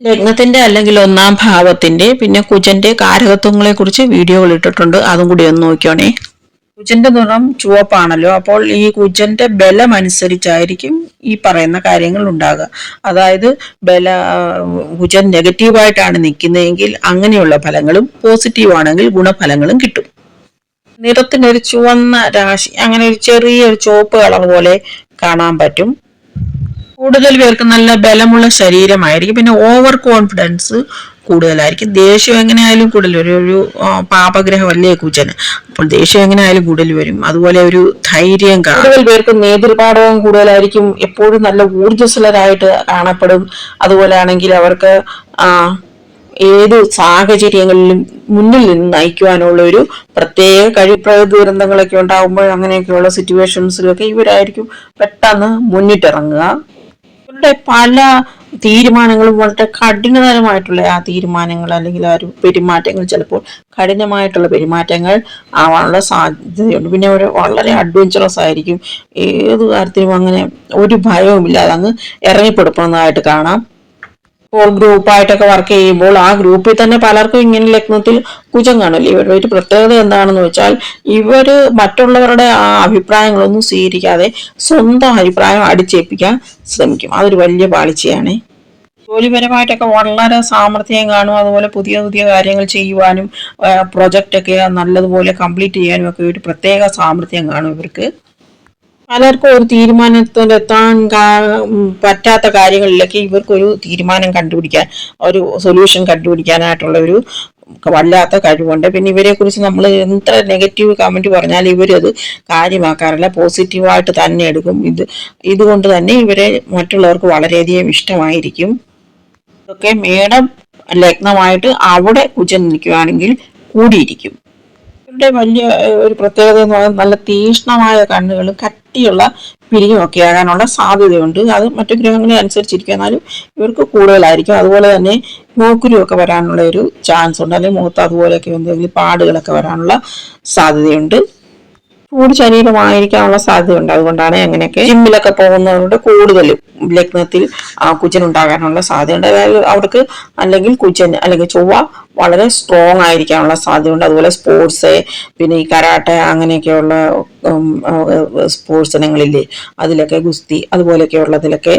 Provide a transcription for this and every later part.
ലഗ്നത്തിന്റെ അല്ലെങ്കിൽ ഒന്നാം ഭാവത്തിന്റെ പിന്നെ കുജന്റെ കാരകത്വങ്ങളെ കുറിച്ച് വീഡിയോകൾ ഇട്ടിട്ടുണ്ട്. അതും കൂടി ഒന്ന് നോക്കിയോണേ. കുജന്റെ നിറം ചുവപ്പാണല്ലോ. അപ്പോൾ ഈ കുജന്റെ ബലം അനുസരിച്ചായിരിക്കും ഈ പറയുന്ന കാര്യങ്ങൾ ഉണ്ടാകുക. അതായത് ബല കുജൻ നെഗറ്റീവായിട്ടാണ് നിൽക്കുന്നതെങ്കിൽ അങ്ങനെയുള്ള ഫലങ്ങളും പോസിറ്റീവ് ആണെങ്കിൽ ഗുണഫലങ്ങളും കിട്ടും. നിറത്തിനൊരു ചുവന്ന രാശി അങ്ങനെ ഒരു ചെറിയൊരു ചുവപ്പ് കളർ പോലെ കാണാൻ പറ്റും. കൂടുതൽ പേർക്ക് നല്ല ബലമുള്ള ശരീരമായിരിക്കും. പിന്നെ ഓവർ കോൺഫിഡൻസ് കൂടുതലായിരിക്കും. ദേഷ്യം എങ്ങനെയായാലും കൂടുതൽ വരും. ഒരു പാപഗ്രഹമല്ലേ കുച്ചന് അപ്പോൾ ദേഷ്യം എങ്ങനെയായാലും കൂടുതൽ വരും. അതുപോലെ ഒരു ധൈര്യം കൂടുതൽ പേർക്ക് നേതൃപാഠവും കൂടുതലായിരിക്കും. എപ്പോഴും നല്ല ഊർജസ്വലരായിട്ട് കാണപ്പെടും. അതുപോലെ ആണെങ്കിൽ അവർക്ക് ഏത് സാഹചര്യങ്ങളിലും മുന്നിൽ നിന്ന് നയിക്കുവാനുള്ള ഒരു പ്രത്യേക കഴിവ് ദുരന്തങ്ങളൊക്കെ ഉണ്ടാകുമ്പോൾ അങ്ങനെയൊക്കെയുള്ള സിറ്റുവേഷൻസിലൊക്കെ ഇവരായിരിക്കും പെട്ടെന്ന് മുന്നിട്ടിറങ്ങുക. ഇവരുടെ പല തീരുമാനങ്ങളും വളരെ കഠിനതരമായിട്ടുള്ള ആ തീരുമാനങ്ങൾ അല്ലെങ്കിൽ ആ ഒരു പെരുമാറ്റങ്ങൾ ചിലപ്പോൾ കഠിനമായിട്ടുള്ള പെരുമാറ്റങ്ങൾ ആവാനുള്ള സാധ്യതയുണ്ട്. പിന്നെ അവർ വളരെ അഡ്വഞ്ചറസ് ആയിരിക്കും. ഏത് കാര്യത്തിനും അങ്ങനെ ഒരു ഭയവുമില്ലാതെ അങ്ങ് ഇറങ്ങിപ്പെടുന്നതായിട്ട് കാണാം. ഇപ്പോൾ ഗ്രൂപ്പായിട്ടൊക്കെ വർക്ക് ചെയ്യുമ്പോൾ ആ ഗ്രൂപ്പിൽ തന്നെ പലർക്കും ഇങ്ങനെ ലഗ്നത്തിൽ കുജം കാണില്ല ഇവരുടെ ഒരു പ്രത്യേകത എന്താണെന്ന് വെച്ചാൽ ഇവർ മറ്റുള്ളവരുടെ ആ അഭിപ്രായങ്ങളൊന്നും സ്വീകരിക്കാതെ സ്വന്തം അഭിപ്രായം അടിച്ചേൽപ്പിക്കാൻ ശ്രമിക്കും. അതൊരു വലിയ പാളിച്ചയാണ്. ജോലിപരമായിട്ടൊക്കെ വളരെ സാമർഥ്യം കാണും. അതുപോലെ പുതിയ പുതിയ കാര്യങ്ങൾ ചെയ്യുവാനും പ്രൊജക്റ്റൊക്കെ നല്ലതുപോലെ കംപ്ലീറ്റ് ചെയ്യാനും ഒക്കെ ഒരു പ്രത്യേക സാമർഥ്യം കാണും ഇവർക്ക്. പലർക്കും ഒരു തീരുമാനത്തിലെത്താൻ പറ്റാത്ത കാര്യങ്ങളിലേക്ക് ഇവർക്കൊരു തീരുമാനം കണ്ടുപിടിക്കാൻ ഒരു സൊല്യൂഷൻ കണ്ടുപിടിക്കാനായിട്ടുള്ള ഒരു വല്ലാത്ത കഴിവുണ്ട്. പിന്നെ ഇവരെ കുറിച്ച് നമ്മൾ എത്ര നെഗറ്റീവ് കമന്റ് പറഞ്ഞാലും ഇവരത് കാര്യമാക്കാറില്ല. പോസിറ്റീവായിട്ട് തന്നെ എടുക്കും. ഇത് ഇതുകൊണ്ട് തന്നെ ഇവരെ മറ്റുള്ളവർക്ക് വളരെയധികം ഇഷ്ടമായിരിക്കും. ഇതൊക്കെ മേടം ലഗ്നമായിട്ട് അവിടെ കുജൻ നിൽക്കുകയാണെങ്കിൽ കൂടിയിരിക്കും. ഇവരുടെ വലിയ ഒരു പ്രത്യേകത എന്ന് പറയുന്നത് നല്ല തീഷ്ണമായ കണ്ണുകളും കട്ടിയുള്ള പിരിയുമൊക്കെ ആകാനുള്ള സാധ്യതയുണ്ട്. അത് മറ്റു ഗ്രഹങ്ങളെ അനുസരിച്ചിരിക്കും. എന്നാലും ഇവർക്ക് കൂടുതലായിരിക്കും. അതുപോലെ തന്നെ മൂക്കുരുമൊക്കെ വരാനുള്ള ഒരു ചാൻസ് ഉണ്ട്. അല്ലെങ്കിൽ മുഖത്ത് അതുപോലെയൊക്കെ എന്തെങ്കിലും പാടുകളൊക്കെ വരാനുള്ള സാധ്യതയുണ്ട്. ചൂട് ശരീരമായിരിക്കാനുള്ള സാധ്യതയുണ്ട്. അതുകൊണ്ടാണ് അങ്ങനെയൊക്കെ ജിമ്മിലൊക്കെ പോകുന്നവരുടെ കൂടുതൽ ലഗ്നത്തിൽ കുച്ചൻ ഉണ്ടാകാനുള്ള സാധ്യതയുണ്ട്. അതായത് അവർക്ക് അല്ലെങ്കിൽ കുച്ചൻ അല്ലെങ്കിൽ ചൊവ്വ വളരെ സ്ട്രോങ് ആയിരിക്കാനുള്ള സാധ്യതയുണ്ട്. അതുപോലെ സ്പോർട്സ് പിന്നെ ഈ കരാട്ടെ അങ്ങനെയൊക്കെയുള്ള സ്പോർട്സ് ഇനങ്ങളില്ലേ അതിലൊക്കെ ഗുസ്തി അതുപോലെയൊക്കെയുള്ളതിലൊക്കെ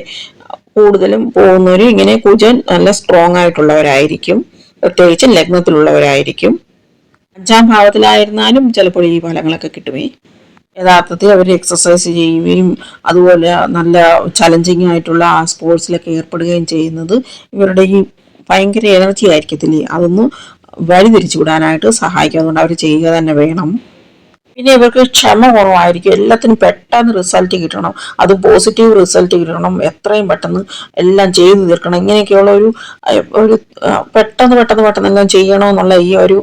കൂടുതലും പോകുന്നവർ ഇങ്ങനെ കുജൻ നല്ല സ്ട്രോങ് ആയിട്ടുള്ളവരായിരിക്കും. പ്രത്യേകിച്ച് ലഗ്നത്തിലുള്ളവരായിരിക്കും. അഞ്ചാം ഭാവത്തിലായിരുന്നാലും ചിലപ്പോൾ ഈ ഫലങ്ങളൊക്കെ കിട്ടുമേ. യഥാർത്ഥത്തിൽ അവർ എക്സസൈസ് ചെയ്യുകയും അതുപോലെ നല്ല ചലഞ്ചിങ് ആയിട്ടുള്ള ആ സ്പോർട്സിലൊക്കെ ഏർപ്പെടുകയും ചെയ്യുന്നത് ഇവരുടെ ഈ ഭയങ്കര എനർജി ആയിരിക്കത്തില്ലേ? അതൊന്ന് വഴിതിരിച്ചു വിടാനായിട്ട് സഹായിക്കും. അതുകൊണ്ട് അവർ ചെയ്യുക തന്നെ വേണം. പിന്നെ ഇവർക്ക് ക്ഷമ കുറവായിരിക്കും. എല്ലാത്തിനും പെട്ടെന്ന് റിസൾട്ട് കിട്ടണം. അത് പോസിറ്റീവ് റിസൾട്ട് കിട്ടണം. എത്രയും പെട്ടെന്ന് എല്ലാം ചെയ്തു തീർക്കണം. ഇങ്ങനെയൊക്കെയുള്ള ഒരു ഒരു പെട്ടെന്ന് പെട്ടെന്ന് പെട്ടെന്ന് എല്ലാം ചെയ്യണമെന്നുള്ള ഈ ഒരു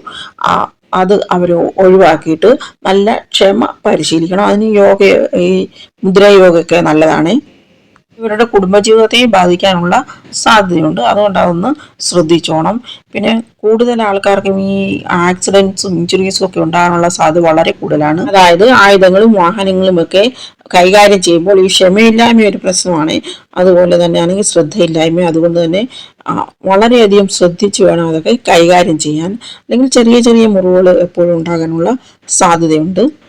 അത് അവർ ഒഴിവാക്കിയിട്ട് നല്ല ക്ഷമ പരിശീലിക്കണം. അതിന് യോഗ ഈ മുദ്രായോഗയൊക്കെ നല്ലതാണ്. ഇവരുടെ കുടുംബജീവിതത്തെയും ബാധിക്കാനുള്ള സാധ്യതയുണ്ട്. അതുകൊണ്ട് അതൊന്ന് ശ്രദ്ധിച്ചോണം. പിന്നെ കൂടുതൽ ആൾക്കാർക്കും ഈ ആക്സിഡൻസും ഇഞ്ചുറീസും ഒക്കെ ഉണ്ടാകാനുള്ള സാധ്യത വളരെ കൂടുതലാണ്. അതായത് ആയുധങ്ങളും വാഹനങ്ങളും ഒക്കെ കൈകാര്യം ചെയ്യുമ്പോൾ ഈ ക്ഷമയില്ലായ്മ ഒരു പ്രശ്നമാണ്. അതുപോലെ തന്നെയാണെങ്കിൽ ശ്രദ്ധയില്ലായ്മ അതുകൊണ്ട് തന്നെ വളരെയധികം ശ്രദ്ധിച്ചു വേണം അതൊക്കെ കൈകാര്യം ചെയ്യാൻ. അല്ലെങ്കിൽ ചെറിയ ചെറിയ മുറിവുകൾ എപ്പോഴും ഉണ്ടാകാനുള്ള സാധ്യതയുണ്ട്.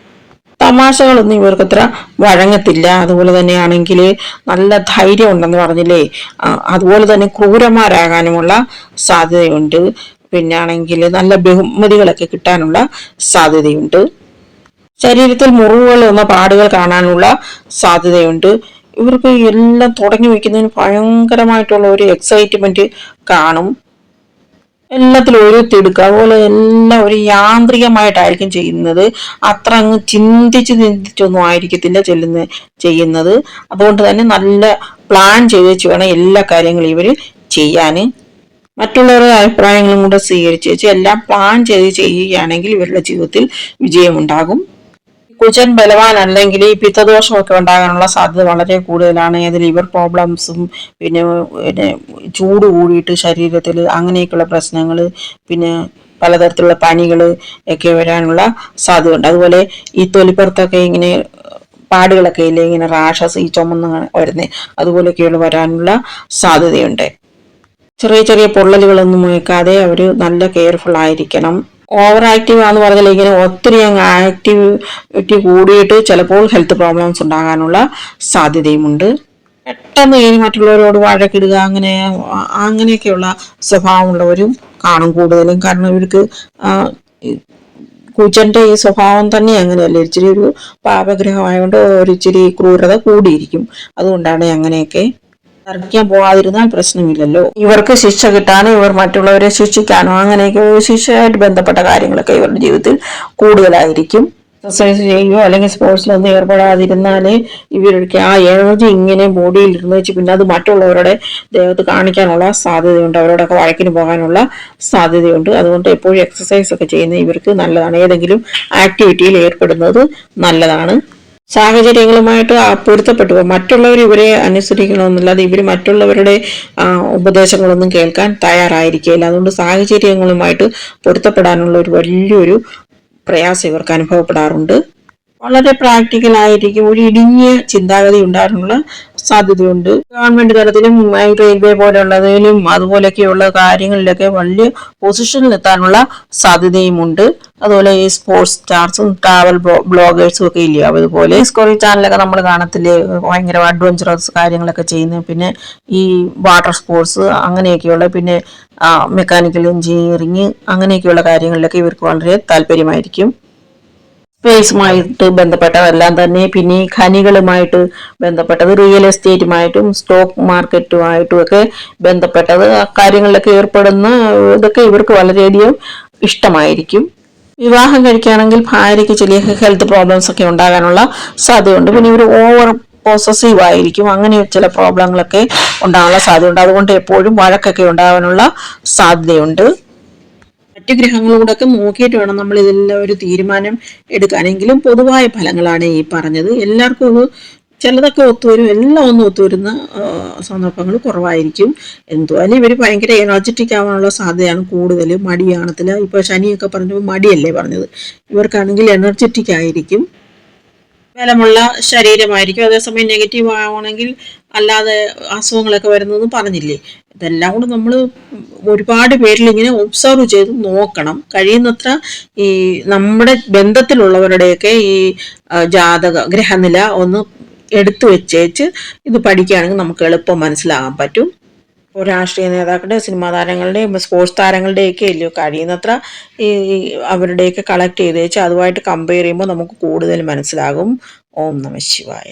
തമാശകളൊന്നും ഇവർക്ക് അത്ര വഴങ്ങത്തില്ല. അതുപോലെ തന്നെയാണെങ്കിൽ നല്ല ധൈര്യം ഉണ്ടെന്ന് പറഞ്ഞില്ലേ? അതുപോലെ തന്നെ ക്രൂരന്മാരാകാനുമുള്ള സാധ്യതയുണ്ട്. പിന്നാണെങ്കിൽ നല്ല ബഹുമതികളൊക്കെ കിട്ടാനുള്ള സാധ്യതയുണ്ട്. ശരീരത്തിൽ മുറിവുകൾ വന്ന പാടുകൾ കാണാനുള്ള സാധ്യതയുണ്ട്. ഇവർക്ക് എല്ലാം തുടങ്ങി വയ്ക്കുന്നതിന് ഭയങ്കരമായിട്ടുള്ള ഒരു എക്സൈറ്റ്മെന്റ് കാണും. എല്ലാത്തിലും ഒരു തിടുക്ക് അതുപോലെ എല്ലാം ഒരു യാന്ത്രികമായിട്ടായിരിക്കും ചെയ്യുന്നത്. അത്ര അങ്ങ് ചിന്തിച്ച് ചിന്തിച്ചൊന്നും ആയിരിക്കത്തില്ല ചെല്ലുന്ന ചെയ്യുന്നത്. അതുകൊണ്ട് തന്നെ നല്ല പ്ലാൻ ചെയ്ത് വെച്ച് വേണം എല്ലാ കാര്യങ്ങളും ഇവർ ചെയ്യാൻ മറ്റുള്ളവരുടെ അഭിപ്രായങ്ങളും കൂടെ സ്വീകരിച്ച് വെച്ച് എല്ലാം പ്ലാൻ ചെയ്ത് ചെയ്യുകയാണെങ്കിൽ ഇവരുടെ ജീവിതത്തിൽ വിജയമുണ്ടാകും. കുചൻ ബലവാനല്ലെങ്കിൽ ഈ പിത്തദോഷമൊക്കെ ഉണ്ടാകാനുള്ള സാധ്യത വളരെ കൂടുതലാണ്. ഏത് ലിവർ പ്രോബ്ലംസും പിന്നെ പിന്നെ ചൂട് കൂടിയിട്ട് ശരീരത്തിൽ അങ്ങനെയൊക്കെയുള്ള പ്രശ്നങ്ങൾ പിന്നെ പലതരത്തിലുള്ള പനികൾ ഒക്കെ വരാനുള്ള സാധ്യതയുണ്ട്. അതുപോലെ ഈ തൊലിപ്പുറത്തൊക്കെ ഇങ്ങനെ പാടുകളൊക്കെ ഇല്ലേ ഇങ്ങനെ റാഷസ് ഈ ചുമന്ന് വരുന്നത് അതുപോലെയൊക്കെയുള്ള വരാനുള്ള സാധ്യതയുണ്ട്. ചെറിയ ചെറിയ പൊള്ളലുകളൊന്നും ഏൽക്കാതെ അവർ നല്ല കെയർഫുൾ ആയിരിക്കണം. ഓവർ ആക്റ്റീവ് ആണെന്ന് പറഞ്ഞാൽ ഇങ്ങനെ ഒത്തിരി അങ്ങ് ആക്ടിവിറ്റി കൂടിയിട്ട് ചിലപ്പോൾ ഹെൽത്ത് പ്രോബ്ലംസ് ഉണ്ടാകാനുള്ള സാധ്യതയുമുണ്ട്. പെട്ടെന്ന് ഇനി മറ്റുള്ളവരോട് വഴക്കിടുക അങ്ങനെ അങ്ങനെയൊക്കെയുള്ള സ്വഭാവമുള്ളവരും കാണും കൂടുതലും. കാരണം ഇവർക്ക് കുജന്റെ ഈ സ്വഭാവം തന്നെ അങ്ങനെയല്ല? ഇച്ചിരി ഒരു പാപഗ്രഹമായതുകൊണ്ട് ഒരു ഇച്ചിരി ക്രൂരത കൂടിയിരിക്കും. അതുകൊണ്ടാണ് അങ്ങനെയൊക്കെ തർക്കിക്കാൻ പോകാതിരുന്നാൽ പ്രശ്നമില്ലല്ലോ. ഇവർക്ക് ശിക്ഷ കിട്ടാനോ ഇവർ മറ്റുള്ളവരെ ശിക്ഷിക്കാനോ അങ്ങനെയൊക്കെ ശിക്ഷയായിട്ട് ബന്ധപ്പെട്ട കാര്യങ്ങളൊക്കെ ഇവരുടെ ജീവിതത്തിൽ കൂടുതലായിരിക്കും. എക്സസൈസ് ചെയ്യുകയോ അല്ലെങ്കിൽ സ്പോർട്സിലൊന്നും ഏർപ്പെടാതിരുന്നാലേ ഇവർക്ക് ആ എനർജി ഇങ്ങനെ ബോഡിയിൽ ഇരുന്ന് വെച്ച് പിന്നെ അത് മറ്റുള്ളവരുടെ ദേഹത്ത് കാണിക്കാനുള്ള സാധ്യതയുണ്ട്. അവരോടൊക്കെ വഴക്കിന് പോകാനുള്ള സാധ്യതയുണ്ട്. അതുകൊണ്ട് എപ്പോഴും എക്സസൈസ് ഒക്കെ ചെയ്യുന്ന ഇവർക്ക് നല്ലതാണ്. ഏതെങ്കിലും ആക്ടിവിറ്റിയിൽ ഏർപ്പെടുന്നത് നല്ലതാണ്. സാഹചര്യങ്ങളുമായിട്ട് പൊരുത്തപ്പെട്ടു. പോകും. മറ്റുള്ളവർ ഇവരെ അനുസരിക്കണമെന്നല്ലാതെ ഇവർ മറ്റുള്ളവരുടെ ഉപദേശങ്ങളൊന്നും കേൾക്കാൻ തയ്യാറായിരിക്കില്ല അതുകൊണ്ട് സാഹചര്യങ്ങളുമായിട്ട് പൊരുത്തപ്പെടാനുള്ള ഒരു വലിയൊരു പ്രയാസം ഇവർക്ക് അനുഭവപ്പെടാറുണ്ട്. വളരെ പ്രാക്ടിക്കൽ ആയിരിക്കും ഒരു ഇടുങ്ങിയ ചിന്താഗതി ഉണ്ടാകാനുള്ള സാധ്യതയുണ്ട്. ഗവൺമെന്റ് തലത്തിലും റെയിൽവേ പോലെയുള്ളതിലും അതുപോലെയൊക്കെയുള്ള കാര്യങ്ങളിലൊക്കെ വലിയ പൊസിഷനിൽ എത്താനുള്ള സാധ്യതയുമുണ്ട്. അതുപോലെ ഈ സ്പോർട്സ് സ്റ്റാർസും ട്രാവൽ ബ്ലോഗേഴ്സും ഒക്കെ ഇല്ലയോ അതുപോലെ സ്കോറി ചാനലൊക്കെ നമ്മൾ കാണത്തില്ലേ? ഭയങ്കര അഡ്വഞ്ചറസ് കാര്യങ്ങളൊക്കെ ചെയ്യുന്നു പിന്നെ ഈ വാട്ടർ സ്പോർട്സ് അങ്ങനെയൊക്കെയുള്ള പിന്നെ മെക്കാനിക്കൽ എഞ്ചിനീയറിങ് അങ്ങനെയൊക്കെയുള്ള കാര്യങ്ങളിലൊക്കെ ഇവർക്ക് വളരെ താല്പര്യമായിരിക്കും. സ്പേസുമായിട്ട് ബന്ധപ്പെട്ടതെല്ലാം തന്നെ പിന്നെ ഖനികളുമായിട്ട് ബന്ധപ്പെട്ടത് റിയൽ എസ്റ്റേറ്റുമായിട്ടും സ്റ്റോക്ക് മാർക്കറ്റുമായിട്ടും ഒക്കെ ബന്ധപ്പെട്ടത്. ആ ഏർപ്പെടുന്ന ഇതൊക്കെ ഇവർക്ക് വളരെയധികം ഇഷ്ടമായിരിക്കും. വിവാഹം കഴിക്കുകയാണെങ്കിൽ ഭാര്യയ്ക്ക് ചെറിയ ഹെൽത്ത് പ്രോബ്ലംസ് ഒക്കെ ഉണ്ടാകാനുള്ള സാധ്യതയുണ്ട്. പിന്നെ ഇവർ ഓവർ പോസസീവ് ആയിരിക്കും. അങ്ങനെ ചില പ്രോബ്ലങ്ങളൊക്കെ ഉണ്ടാകാനുള്ള സാധ്യതയുണ്ട്. അതുകൊണ്ട് എപ്പോഴും വഴക്കൊക്കെ ഉണ്ടാകാനുള്ള സാധ്യതയുണ്ട്. മറ്റു ഗ്രഹങ്ങളോടൊക്കെ നോക്കിയിട്ട് വേണം നമ്മൾ ഇതെല്ലാം ഒരു തീരുമാനം എടുക്കാനെങ്കിലും പൊതുവായ ഫലങ്ങളാണ് ഈ പറഞ്ഞത്. എല്ലാവർക്കും ഒന്ന് ചിലതൊക്കെ ഒത്തുവരും എല്ലാം ഒന്നും ഒത്തുവരുന്ന സന്ദർഭങ്ങൾ കുറവായിരിക്കും. എന്തുവായാലും ഇവർ ഭയങ്കര എനർജറ്റിക് ആവാനുള്ള സാധ്യതയാണ് കൂടുതൽ. മടിയാണത്തില്ല ഇപ്പോൾ ശനിയൊക്കെ പറഞ്ഞപ്പോൾ മടിയല്ലേ പറഞ്ഞത്? ഇവർക്കാണെങ്കിൽ എനർജറ്റിക് ആയിരിക്കും. ബലമുള്ള ശരീരമായിരിക്കും. അതേസമയം നെഗറ്റീവ് ആവണമെങ്കിൽ അല്ലാതെ അസുഖങ്ങളൊക്കെ വരുന്നതെന്ന് പറഞ്ഞില്ലേ? ഇതെല്ലാം കൂടെ നമ്മൾ ഒരുപാട് പേരിൽ ഇങ്ങനെ ഒബ്സർവ് ചെയ്ത് നോക്കണം. കഴിയുന്നത്ര ഈ നമ്മുടെ ബന്ധത്തിലുള്ളവരുടെയൊക്കെ ഈ ജാതക ഗ്രഹനില ഒന്ന് എടുത്തു വെച്ചേച്ച് ഇത് പഠിക്കുകയാണെങ്കിൽ നമുക്ക് എളുപ്പം മനസ്സിലാകാൻ പറ്റും. ഇപ്പോൾ രാഷ്ട്രീയ നേതാക്കളുടെ സിനിമാ താരങ്ങളുടെയും സ്പോർട്സ് താരങ്ങളുടെയൊക്കെ അല്ലയോ കഴിയുന്നത്ര ഈ അവരുടെയൊക്കെ കളക്ട് ചെയ്ത് വെച്ച് അതുമായിട്ട് കമ്പയർ ചെയ്യുമ്പോൾ നമുക്ക് കൂടുതൽ മനസ്സിലാകും. ഓം നമ ശിവായ.